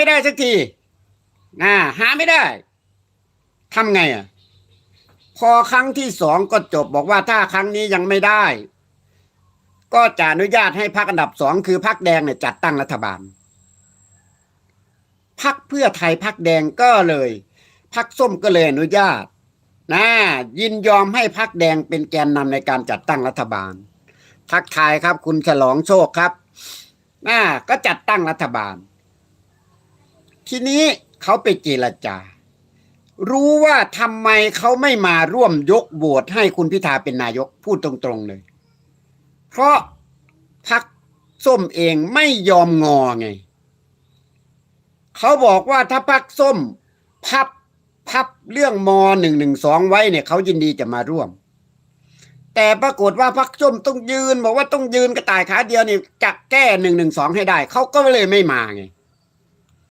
ไม่ได้สักทีนะหาไม่ได้ทำไงอะ พอครั้งที่สองก็จบบอกว่าถ้าครั้งนี้ยังไม่ได้ ก็จะอนุญาตให้พรรคอันดับสองคือพรรคแดงเนี่ยจัดตั้งรัฐบาลพรรคเพื่อไทยพรรคแดงก็เลยพรรคส้มก็เลยอนุญาตนะยินยอมให้พรรคแดงเป็นแกนนำในการจัดตั้งรัฐบาลทักทายครับ คุณฉลองโชคครับนะก็จัดตั้งรัฐบาล ทีนี้เขาไปเจรจา รู้ว่าทำไมเขาไม่มาร่วมยกโหวตให้คุณพิธาเป็นนายกพูดตรงๆเลย เพราะพักส้มเองไม่ยอมงอไง เขาบอกว่าถ้าพักส้ม พับพับเรื่องมหนึ่งหนึ่งสองไว้เนี่ยเขายินดีจะมาร่วม แต่ปรากฏว่าพักส้มต้องยืน บอกว่าต้องยืนกระต่ายขาเดียวนี่จะแก้หนึ่งหนึ่งสองให้ได้ เขาก็เลยไม่มาไง